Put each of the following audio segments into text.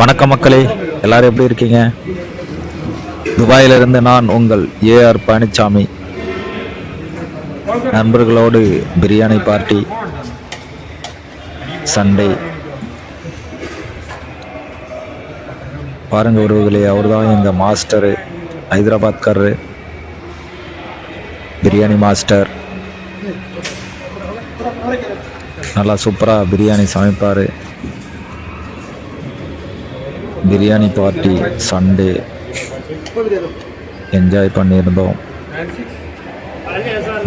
வணக்கம் மக்களே எல்லாரும் எப்படி இருக்கீங்க? துபாயிலிருந்து நான் உங்கள் ஏஆர் பழனிசாமி நண்பர்களோடு பிரியாணி பார்ட்டி சண்டே. பாருங்க உறவுகளே அவர் தான் எங்கள் மாஸ்டரு ஹைதராபாத்காரரு பிரியாணி மாஸ்டர். நல்லா சூப்பராக பிரியாணி சமைப்பார். பிரியாணி பார்ட்டி சண்டே என்ஜாய் பண்ணியிருந்தோம்.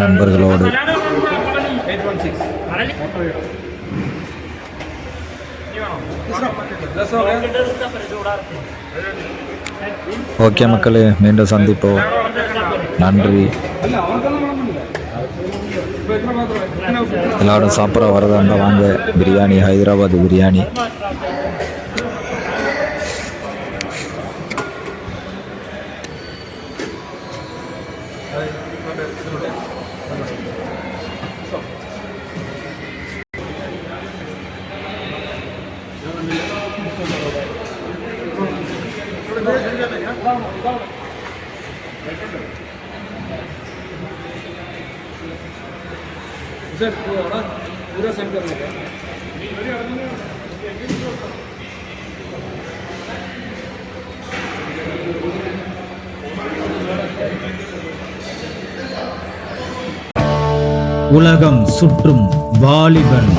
நண்பர்களோடு. ஓகே மக்களே மீண்டும் சந்திப்போம். நன்றி. எல்லாரும் சாப்பிட வரதா இருந்தால் வாங்க. Biryani Hyderabad biryani. Güzel bu olan burası hem de böyle. உலகம் சுற்றும் வாலிபன்.